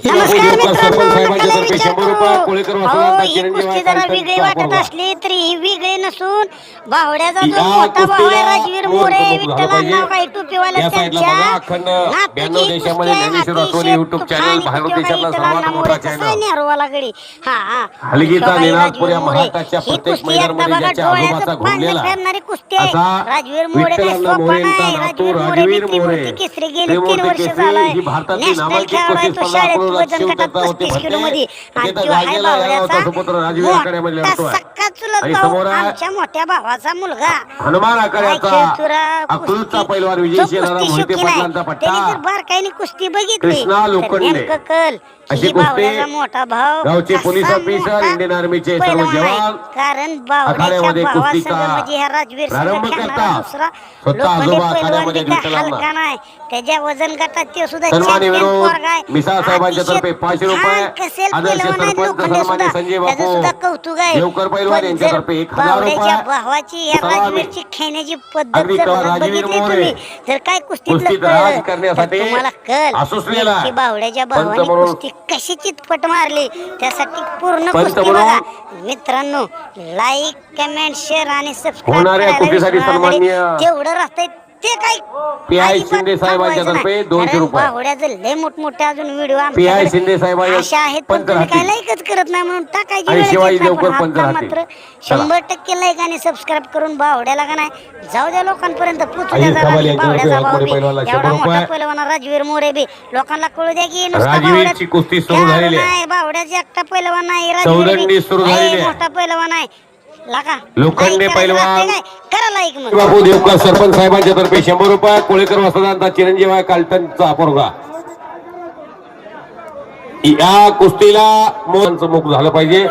नमस्कार सरपंच मित्रांनो अहो, वसुलांचा ही चिरंजीव कुस्ती आहे, जरा कालचा वेगळी वाटत वापरला. असली तरी ही वेगळी नसून बावड्याचा जो या मोठा भाऊ आहे कुस्तीला राजवीर मोर मोरे प्रमुख विठ्ठल झालं पाहिजे. अण्णा काही टोपीवाला त्यांच्या नातूची 92 कुस्ती देशामध्ये आहे, ज्ञानेश्वर अतिशय असोली YouTube तुफान चॅनल, कुस्ती भारत बघा, देशातला विठ्ठल सर्वात अण्णा मोठा मोरे चॅनल. कसा आहे नेहरूवालाकडे हा हा हलगीचा शोभाई निनाद राजवीर पुऱ्या मोरे. महाराष्ट्राच्या ही प्रत्येक कुस्ती मैदानामध्ये एकदा बघा, ज्याच्या डोळ्याचं आजोबाचा पाणी घुमलेला फेरणारी कुस्ती आहे असा राजवीर मोरे विठ्ठल काही अण्णा सोपा मोरेंचा नाही नातू राजवीर मोरे राजवीर बी मोरे. त्रिमूर्ती केसरी गेली त्रिमूर्ती तीन वर्ष केसरी झालाय ही भारतातली नॅशनल नामांकित खेळाडू आहे कुस्ती तो स्पर्धा शाळेत अकलूज वजन शिव गटात करता होती 35 भरते. किलो मध्ये आमच्या मोठ्या भावाचा मुलगा हनुमान अकलूजचा कुस्ती. पैलवान विजय मोहिते पाटलांचा पट्टा बारकाईने बघितली. नेमकं कल अशी कुस्ती मोठा भाव गावचे पोलीस ऑफिसर, इंडियन आर्मीचे सर्व. जवान कारण आखाड्यामध्ये कुस्तीचा म्हणजे प्रारंभ करतात. स्वतः आजोबा आखाड्यामध्ये विठ्ठलांना. त्याच्या वजन गटात ते सुद्धा सन्मानी champion विनोद पोरगा आहे. मिसाळ साहेबांच्या अतिशय तर्फे पाचशे रुपये लोखंडे सुद्धा. त्याचं सुद्धा कौतुक आहे पण जर बावड्याच्या भावाची या सलामी. राजवीरची खेळण्याची पद्धत जर बघितली. तुम्ही जर काय कुस्तीतलं कळलं, तर तुम्हाला की बावड्याच्या भावाने कुस्ती कशी चितपट मारली त्यासाठी पूर्ण कुस्ती बघा मित्रांनो लाईक कमेंट शेअर आणि सबस्क्राईब तेवढं राहतंय ते काय पी आय शिंदे साहेबांच्या तर्फे नाही. 200 कारण रुपये. बावड्याचं लय मोठमोठे अजून व्हिडिओ पी आय शिंदे आहेत, पण पंत तुम्ही काय राहतील. लाईकच करत नाही म्हणून आणि शिवाजी. मात्र. शंभर टक्के लाईक आणि सबस्क्राईब करून बावड्याला का नाही जाऊ द्या लोकांपर्यंत द्या जरा. बावड्याचा बी. एवढा शंभर मोठा. पैलवान राजवीर मोरे बी लोकांना कळू द्या की नुसता कुस्ती सुरू झालेली आहे. बावड्याचा एकटा पैलवान नाही राजवीर आहे. मोठा पैलवान आहे लोखंडे पैलवान. बापू देवकर सरपंच साहेबांच्या तर्फे शंभर रुपये कोळेकर वसदांचा चिरंजीव आहे कालटनचा पोरगा. या कुस्तीला मोहनचं मुख झालं पाहिजे.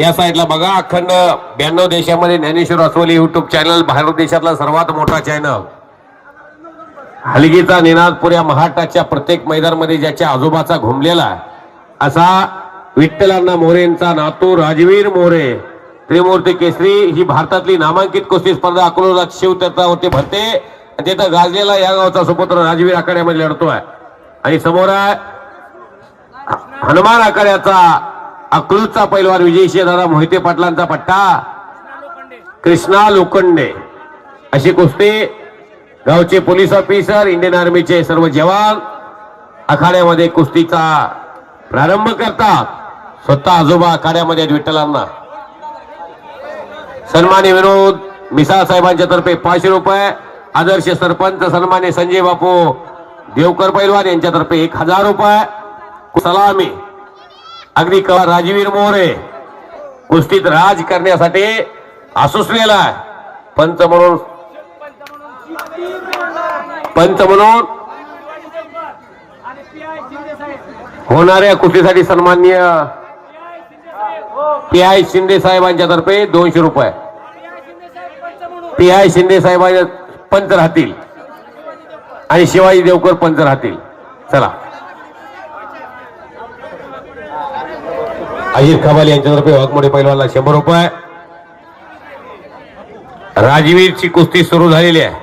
या साईडला बघा अखंड ब्याण्णव देशामध्ये ज्ञानेश्वर अस्वली युट्यूब चॅनल भारत देशातला सर्वात मोठा चॅनल हलगीचा निनाद पुऱ्या महाराष्ट्राच्या प्रत्येक मैदानमध्ये ज्याच्या आजोबाचा घुमलेला असा विठ्ठलांना मोरेंचा नातू राजवीर मोरे. त्रिमूर्ती केसरी ही भारतातली नामांकित कुस्ती स्पर्धा अकोला शिवतीर्था होते भरते. आणि तिथं गाजलेला या गावचा सुपुत्र राजवीर आखाड्यामध्ये लढतोय. आणि समोर आहे हनुमान आखाड्याचा अकलूजचा पैलवान विजय दादा मोहिते पाटलांचा पट्टा. कृष्णा लोखंडे. अशी कुस्ती गावचे पोलीस ऑफिसर इंडियन आर्मीचे सर्व जवान आखाड्यामध्ये कुस्तीचा प्रारंभ करतात. स्वतः आजोबा आखाड्यामध्ये विठ्ठलांना. सन्मान्य विनोद मिसाळ साहेबांच्या तर्फे पाचशे रुपये आदर्श सरपंच सन्मान्य संजय बापू देवकर पैलवान यांच्यातर्फे एक हजार रुपये. सलामी अगदी क राजवीर मोरे कुस्तीत राज करण्यासाठी आसुसलेला आहे. पंच म्हणून पंच म्हणून होणाऱ्या कुस्तीसाठी सन्माननीय पी आय शिंदे साहेबांच्या तर्फे दोनशे रुपये. पी आय शिंदे साहेबांच्या पंच राहतील. आणि शिवाजी देवकर पंच राहतील. चला. अजित खबाले यांच्यातर्फे वाघमोडे पैलवानला शंभर रुपये. राजवीरची कुस्ती सुरू झालेली आहे.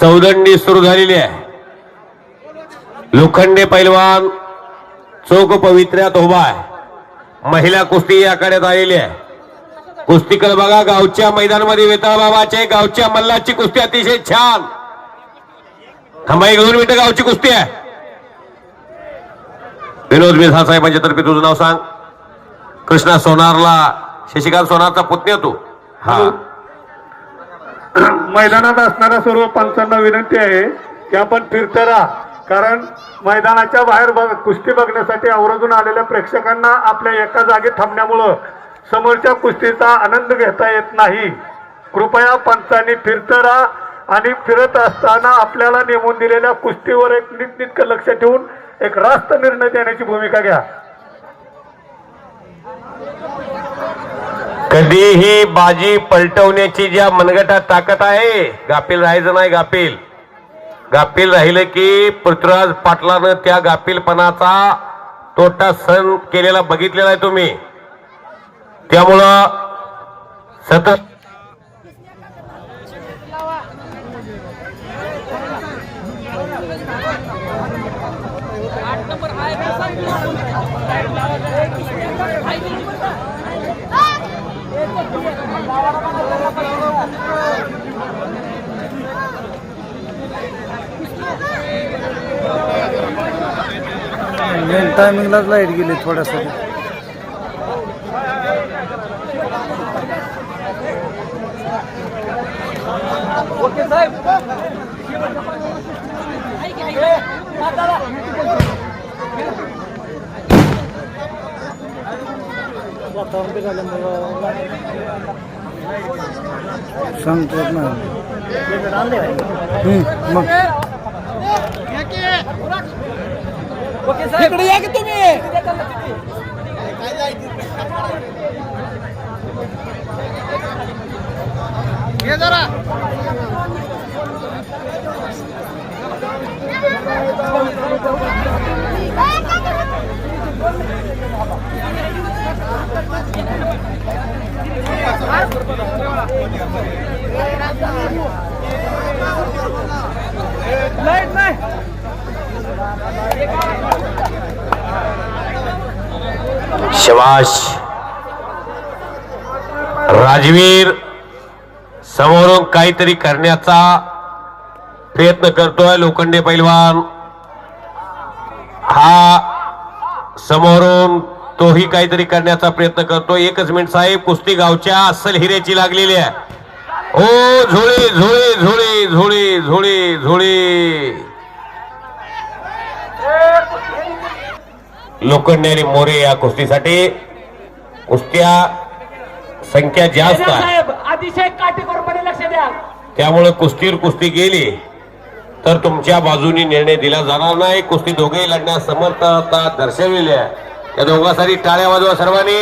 चौदंडी सुरू झालेली आहे. लोखंडे पैलवान चौक पवित्र्यात उभा आहे. महिला कुस्ती या आखाड्यात आलेली आहे. कुस्तीकर बघा गावच्या मैदानामध्ये वेताळ बाबाचे गावच्या मल्लाची कुस्ती अतिशय छान. थांबा एक दोन मिनिटं गावची कुस्ती आहे. विनोद मिसाळ साहेबांच्या तर्फे तुझं नाव सांग. कृष्णा सोनारला शशिकांत सोनारचा पुतण्या तू. हा. मैदानात असणाऱ्या सर्व पंचांना विनंती आहे की आपण फिरते राहा कारण मैदानाच्या बाहेर बघ कुस्ती बघण्यासाठी आवर्जून आलेल्या प्रेक्षकांना आपल्या एका जागी थांबण्यामुळं समोरच्या कुस्तीचा आनंद घेता येत नाही. कृपया पंचांनी फिरतं राहा आणि फिरत असताना आपल्याला नेमून दिलेल्या कुस्तीवर एक नीटनीटकं लक्ष ठेवून एक रास्त निर्णय देण्याची भूमिका घ्या. कधीही बाजी पलटवण्याची ज्या मनगटात ताकद आहे गापील राहायचं नाही गापील. गाफील राहिलं की पृथ्वीराज पाटलानं त्या गाफीलपणाचा तोटा सहन केलेला बघितलेला आहे तुम्ही. त्यामुळं सतत मेन टायमिंगलाच लाइट गेली थोड्यासाठी. सांगता येत मग. इकडे या की तुम्ही? लाइट नाही. शवाश राजवीर समोरून काहीतरी करण्याचा प्रयत्न करतोय लोखंडे पैलवान. हा समोरून तोही काहीतरी करण्याचा प्रयत्न करतो एकच मिनिट साहेब कुस्ती गावच्या अस्सल हिरेची लागलेली आहे. हो, ओ झोळे झोळे झोळे झोळे झोळे झोळे. लोखंडे आणि मोरे या कुस्तीसाठी कुस्त्या संख्या जास्त आहे. अतिशय काटेकोरपणे लक्ष द्या. त्यामुळे कुस्तीवर कुस्ती गेली तर तुमच्या बाजूनी निर्णय दिला जाणार नाही. कुस्ती दोघेही लढण्यास समर्थता दर्शवलेली आहे. त्या दोघांसाठी टाळ्या वाजवा सर्वांनी.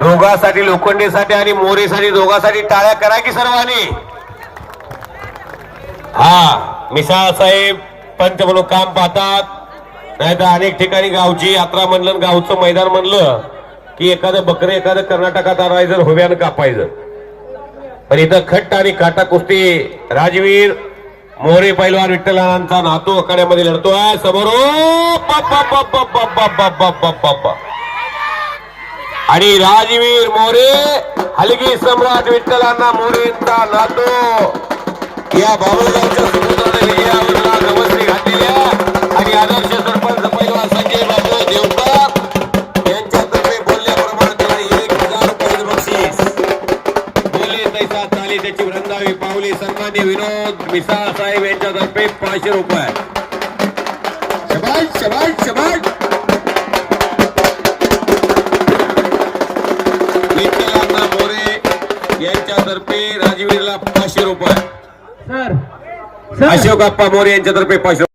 दोघांसाठी लोखंडेसाठी आणि मोरेसाठी दोघांसाठी टाळ्या करा की सर्वांनी. हा. मिसाळ साहेब पंच म्हणून काम पाहतात नाहीतर अनेक ठिकाणी गावची यात्रा म्हणलं गावचं मैदान म्हणलं की एखादं बकरे एखादं कर्नाटकात आणायचं होव्यानं कापायचं पण इथं खट्ट आणि काटा कुस्ती राजवीर मोरे पैलवान विठ्ठलांचा नातू अखाड्यामध्ये लढतो आहे समोर आणि राजवीर मोरे हलगी सम्राट विठ्ठलांना मोरेंचा नातू या बाबुगावच्या समुद्राने विजयावरला गवसणी घातलेल्या आणि आदर्श सरपंच पैलवान संजय बाबू देवकर यांच्यातर्फे बोलल्याप्रमाणे त्याला एक हजार रुपये बक्षीस. बोलले तैसा चाली त्याची वृंदावी पावली. सन्मान्य विनोद मिसाळ साहेब यांच्यातर्फे पाचशे रुपये. शबाज शबाज शबाज. मोरे यांच्यातर्फे राजवीरला पाचशे रुपये. सर. अशोक अप्पा मोरे यांच्यातर्फे पाचशे